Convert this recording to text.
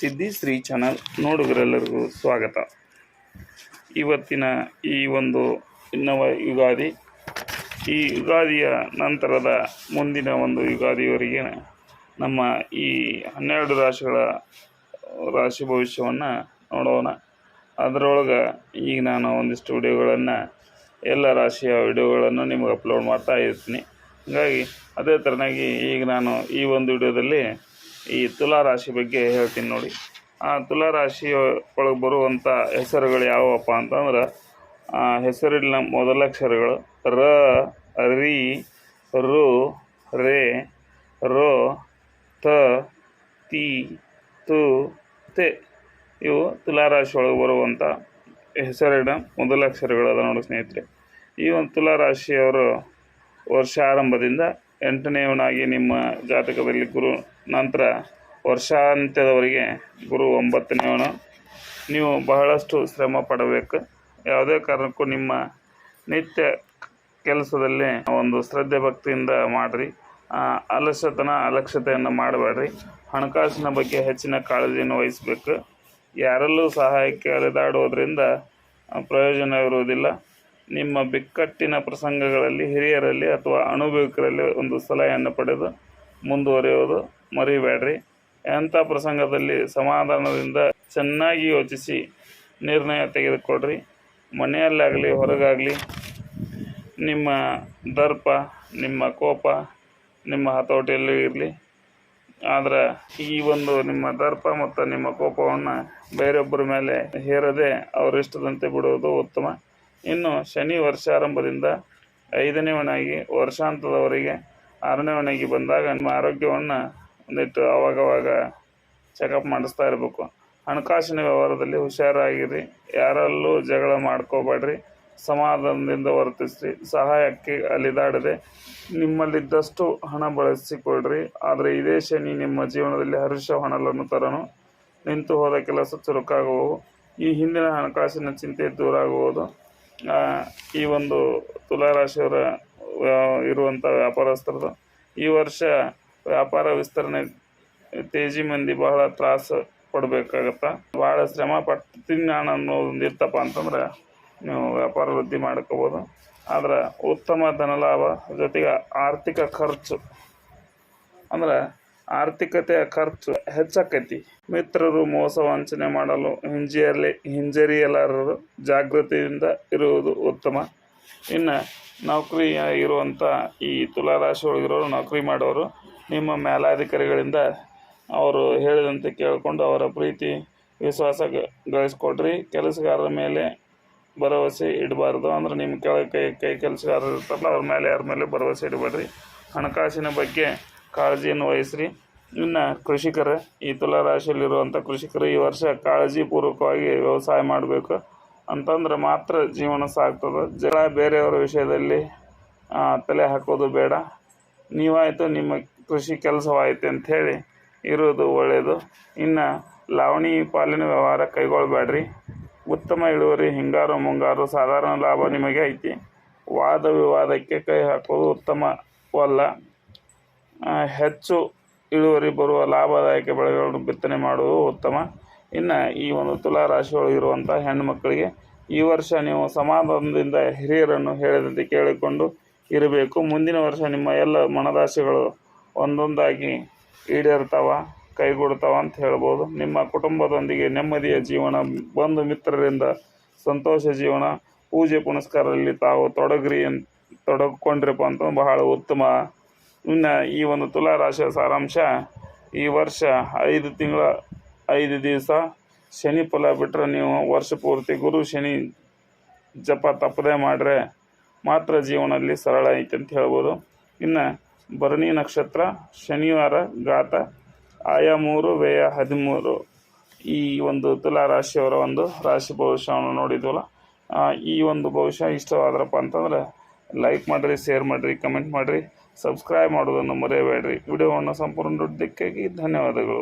ಸಿದ್ಧಿ ಶ್ರೀ ಚಾನಲ್ ನೋಡುಗರೆಲ್ಲರಿಗೂ ಸ್ವಾಗತ. ಇವತ್ತಿನ ಈ ಒಂದು ಇನ್ನವ ಯುಗಾದಿ, ಈ ಯುಗಾದಿಯ ನಂತರದ ಮುಂದಿನ ಒಂದು ಯುಗಾದಿಯವರೆಗೆ ನಮ್ಮ ಈ ಹನ್ನೆರಡು ರಾಶಿಗಳ, ರಾಶಿ ಭವಿಷ್ಯವನ್ನು ನೋಡೋಣ. ಅದರೊಳಗೆ ಈಗ ನಾನು ಒಂದಿಷ್ಟು ವಿಡಿಯೋಗಳನ್ನು, ಎಲ್ಲ ರಾಶಿಯ ವಿಡಿಯೋಗಳನ್ನು ನಿಮಗೆ ಅಪ್ಲೋಡ್ ಮಾಡ್ತಾ ಇರ್ತೀನಿ. ಹಾಗಾಗಿ ಅದೇ ಥರನಾಗಿ ಈಗ ನಾನು ಈ ಒಂದು ವಿಡಿಯೋದಲ್ಲಿ ಈ ತುಲಾ ರಾಶಿ ಬಗ್ಗೆ ಹೇಳ್ತೀನಿ ನೋಡಿ. ಆ ತುಲಾ ರಾಶಿಯ ಒಳಗೆ ಬರುವಂಥ ಹೆಸರುಗಳು ಯಾವಪ್ಪ ಅಂತಂದ್ರೆ, ಆ ಹೆಸರಿನ ಮೊದಲ ಅಕ್ಷರಗಳು ರ, ರಿ, ರು, ರೇ, ರೋ, ತ, ತಿ, ತು, ತೆ. ಇವು ತುಲಾರಾಶಿ ಒಳಗೆ ಬರುವಂಥ ಹೆಸರಿನ ಮೊದಲ ಅಕ್ಷರಗಳು ಅದ ನೋಡಿ ಸ್ನೇಹಿತರೆ. ಈ ಒಂದು ತುಲಾರಾಶಿಯವರು ವರ್ಷ ಆರಂಭದಿಂದ ಎಂಟನೆಯವನಾಗಿ ನಿಮ್ಮ ಜಾತಕದಲ್ಲಿ ಗುರು, ನಂತರ ವರ್ಷಾಂತ್ಯದವರಿಗೆ ಗುರು ಒಂಬತ್ತನೆಯವನು. ನೀವು ಬಹಳಷ್ಟು ಶ್ರಮ ಪಡಬೇಕು. ಯಾವುದೇ ಕಾರಣಕ್ಕೂ ನಿಮ್ಮ ನಿತ್ಯ ಕೆಲಸದಲ್ಲಿ ಒಂದು ಶ್ರದ್ಧೆ ಭಕ್ತಿಯಿಂದ ಮಾಡಿರಿ. ಅಲಸತನ ಅಲಕ್ಷತೆಯನ್ನು ಮಾಡಬೇಡ್ರಿ. ಹಣಕಾಸಿನ ಬಗ್ಗೆ ಹೆಚ್ಚಿನ ಕಾಳಜಿಯನ್ನು ವಹಿಸಬೇಕು. ಯಾರಲ್ಲೂ ಸಹಾಯಕ್ಕೆ ಅಲೆದಾಡುವುದರಿಂದ ಪ್ರಯೋಜನ ಇರುವುದಿಲ್ಲ. ನಿಮ್ಮ ಬಿಕ್ಕಟ್ಟಿನ ಪ್ರಸಂಗಗಳಲ್ಲಿ, ಹಿರಿಯರಲ್ಲಿ ಅಥವಾ ಅನುಭವಿಕರಲ್ಲಿ ಒಂದು ಸಲಹೆಯನ್ನು ಪಡೆದು ಮುಂದುವರಿಯೋದು ಮರಿಬೇಡ್ರಿ. ಎಂಥ ಪ್ರಸಂಗದಲ್ಲಿ ಸಮಾಧಾನದಿಂದ ಚೆನ್ನಾಗಿ ಯೋಚಿಸಿ ನಿರ್ಣಯ ತೆಗೆದುಕೊಡ್ರಿ. ಮನೆಯಲ್ಲಾಗಲಿ, ಹೊರಗಾಗಲಿ, ನಿಮ್ಮ ದರ್ಪ, ನಿಮ್ಮ ಕೋಪ, ನಿಮ್ಮ ಹತೋಟಿಯಲ್ಲಿ ಇರಲಿ. ಆದರೆ ಈ ಒಂದು ನಿಮ್ಮ ದರ್ಪ ಮತ್ತು ನಿಮ್ಮ ಕೋಪವನ್ನು ಬೇರೊಬ್ಬರ ಮೇಲೆ ಹೇರದೆ ಅವರಿಷ್ಟದಂತೆ ಬಿಡುವುದು ಉತ್ತಮ. ಇನ್ನು ಶನಿ ವರ್ಷಾರಂಭದಿಂದ ಐದನೇ ಒಣಗಿ ವರ್ಷಾಂತದವರೆಗೆ ಆರನೇ ಒಣಗಿ ಬಂದಾಗ ನಿಮ್ಮ ಆರೋಗ್ಯವನ್ನು ಒಂದಿಟ್ಟು ಆವಾಗವಾಗ ಚೆಕಪ್ ಮಾಡಿಸ್ತಾ ಇರಬೇಕು. ಹಣಕಾಸಿನ ವ್ಯವಹಾರದಲ್ಲಿ ಹುಷಾರಾಗಿರಿ. ಯಾರಲ್ಲೂ ಜಗಳ ಮಾಡ್ಕೋಬೇಡ್ರಿ. ಸಮಾಧಾನದಿಂದ ವರ್ತಿಸ್ರಿ. ಸಹಾಯಕ್ಕೆ ಅಲಿದಾಡದೆ ನಿಮ್ಮಲ್ಲಿದ್ದಷ್ಟು ಹಣ ಬಳಸಿಕೊಡ್ರಿ ಆದರೆ ಇದೇ ಶನಿ ನಿಮ್ಮ ಜೀವನದಲ್ಲಿ ಹರ್ಷ ಹಣಲನ್ನು ತರನು. ನಿಂತು ಹೋದ ಕೆಲಸ ಚುರುಕಾಗುವವು. ಈ ಹಿಂದಿನ ಹಣಕಾಸಿನ ಚಿಂತೆ ದೂರ ಆಗುವುದು. ಈ ಒಂದು ತುಲಾರಾಶಿಯವರ ಇರುವಂಥ ವ್ಯಾಪಾರಸ್ಥರದು, ಈ ವರ್ಷ ವ್ಯಾಪಾರ ವಿಸ್ತರಣೆ ತೇಜಿ ಮಂದಿ ಬಹಳ ತ್ರಾಸ ಪಡಬೇಕಾಗತ್ತ. ಭಾಳ ಶ್ರಮ ಪಡ್ತೀನಿ ನಾನು ಅನ್ನೋದೊಂದು ಇರ್ತಪ್ಪ ಅಂತಂದ್ರೆ ನೀವು ವ್ಯಾಪಾರ ವೃದ್ಧಿ ಮಾಡ್ಕೋಬೋದು. ಆದ್ರೆ ಉತ್ತಮ ಧನಲಾಭ ಜೊತೆಗೆ ಆರ್ಥಿಕ ಖರ್ಚು. ಅಂದ್ರೆ ಆರ್ಥಿಕತೆಯ ಖರ್ಚು ಹೆಚ್ಚಾಕೈತಿ. ಮಿತ್ರರು ಮೋಸ ವಂಚನೆ ಮಾಡಲು ಹಿಂಜರಿಯಲಿ, ಹಿಂಜರಿಯಲಾರರು ಜಾಗೃತಿಯಿಂದ ಇರುವುದು ಉತ್ತಮ. ಇನ್ನು ನೌಕರಿ ಇರುವಂಥ ಈ ತುಲಾರಾಶಿ ಒಳಗಿರೋರು ನೌಕರಿ ಮಾಡೋರು, ನಿಮ್ಮ ಮೇಲಾಧಿಕಾರಿಗಳಿಂದ ಅವರು ಹೇಳಿದಂತೆ ಕೇಳಿಕೊಂಡು ಅವರ ಪ್ರೀತಿ, ವಿಶ್ವಾಸ ಗಳಿಸ್ಕೊಡ್ರಿ. ಕೆಲಸಗಾರರ ಮೇಲೆ ಭರವಸೆ ಇಡಬಾರ್ದು. ಅಂದ್ರೆ ನಿಮ್ಮ ಕೆಳಗೆ ಕೈ ಕೈ ಕೆಲಸಗಾರರು ಇರ್ತಾರಲ್ಲ, ಅವ್ರ ಮೇಲೆ, ಯಾರ ಮೇಲೆ ಭರವಸೆ ಇಡಬೇಡ್ರಿ. ಹಣಕಾಸಿನ ಬಗ್ಗೆ ಕಾಳಜಿಯನ್ನು ವಹಿಸ್ರಿ. ಇನ್ನು ಕೃಷಿಕರ, ಈ ತುಲಾ ರಾಶಿಯಲ್ಲಿರುವಂಥ ಕೃಷಿಕರು, ಈ ವರ್ಷ ಕಾಳಜಿಪೂರ್ವಕವಾಗಿ ವ್ಯವಸಾಯ ಮಾಡಬೇಕು. ಅಂತಂದ್ರೆ ಮಾತ್ರ ಜೀವನ ಸಾಗ್ತದೆ. ಜನ ಬೇರೆಯವರ ವಿಷಯದಲ್ಲಿ ತಲೆ ಹಾಕೋದು ಬೇಡ. ನೀವಾಯಿತು, ನಿಮ್ಮ ಕೃಷಿ ಕೆಲಸವಾಯಿತು ಅಂಥೇಳಿ ಇರೋದು ಒಳ್ಳೆಯದು ಇನ್ನು ಲಾವಣಿ ಪಾಲಿನ ವ್ಯವಹಾರ ಕೈಗೊಳ್ಳಬೇಡ್ರಿ ಉತ್ತಮ ಇಳುವರಿ, ಹಿಂಗಾರು, ಮುಂಗಾರು, ಸಾಧಾರಣ ಲಾಭ ನಿಮಗೆ ಐತಿ. ವಾದ ವಿವಾದಕ್ಕೆ ಕೈ ಹಾಕೋದು ಉತ್ತಮವಲ್ಲ. ಹೆಚ್ಚು ಇಳುವರಿ ಬರುವ ಲಾಭದಾಯಕ ಬೆಳೆಗಳನ್ನು ಬಿತ್ತನೆ ಮಾಡುವುದು ಉತ್ತಮ. ಇನ್ನು ಈ ಒಂದು ತುಲಾ ರಾಶಿಯೊಳಗಿರುವಂಥ ಹೆಣ್ಣು ಮಕ್ಕಳಿಗೆ ಈ ವರ್ಷ ನೀವು ಸಮಾಧಾನದಿಂದ ಹಿರಿಯರನ್ನು ಹೇಳಿದಂತೆ ಕೇಳಿಕೊಂಡು ಇರಬೇಕು. ಮುಂದಿನ ವರ್ಷ ನಿಮ್ಮ ಎಲ್ಲ ಮನದಾಸೆಗಳು ಒಂದೊಂದಾಗಿ ಈಡೇರ್ತಾವ, ಕೈಗೂಡ್ತಾವ ಅಂತ ಹೇಳ್ಬೋದು. ನಿಮ್ಮ ಕುಟುಂಬದೊಂದಿಗೆ ನೆಮ್ಮದಿಯ ಜೀವನ, ಬಂಧು ಮಿತ್ರರಿಂದ ಸಂತೋಷ ಜೀವನ, ಪೂಜೆ ಪುನಸ್ಕಾರದಲ್ಲಿ ತಾವು ತೊಡಗ್ರಿ ತೊಡಗಿಕೊಂಡ್ರಪ್ಪ ಅಂತ ಬಹಳ ಉತ್ತಮ ಇನ್ನು ಈ ಒಂದು ತುಲಾ ರಾಶಿಯ ಸಾರಾಂಶ ಈ ವರ್ಷ ಐದು ತಿಂಗಳ ಐದು ದಿವಸ ಶನಿ ಫಲ ಬಿಟ್ಟರೆ ನೀವು ವರ್ಷ ಪೂರ್ತಿ ಗುರು ಶನಿ ಜಪ ತಪ್ಪದೇ ಮಾಡ್ರೆ ಮಾತ್ರ ಜೀವನದಲ್ಲಿ ಸರಳ ಐತೆ ಅಂತ ಹೇಳ್ಬೋದು. ಇನ್ನು ಭರಣಿ ನಕ್ಷತ್ರ, ಶನಿವಾರ ಗಾತ ಆಯಾ ಮೂರು, ವ್ಯಯ ಹದಿಮೂರು ಈ ಒಂದು ತುಲಾ ರಾಶಿಯವರ ಒಂದು ರಾಶಿ ಭವಿಷ್ಯವನ್ನು ನೋಡಿದ್ವಲ್ಲ. ಈ ಒಂದು ಭವಿಷ್ಯ ಇಷ್ಟವಾದ್ರಪ್ಪ ಅಂತಂದ್ರೆ ಲೈಕ್ ಮಾಡಿರಿ ಶೇರ್ ಮಾಡಿರಿ ಕಮೆಂಟ್ ಮಾಡಿರಿ. ಸಬ್ಸ್ಕ್ರೈಬ್ ಮಾಡೋದನ್ನು ಮರೆಯಬೇಡ್ರಿ. ವಿಡಿಯೋವನ್ನು ಸಂಪೂರ್ಣ ನೋಡಿದ್ದಕ್ಕಾಗಿ ಧನ್ಯವಾದಗಳು.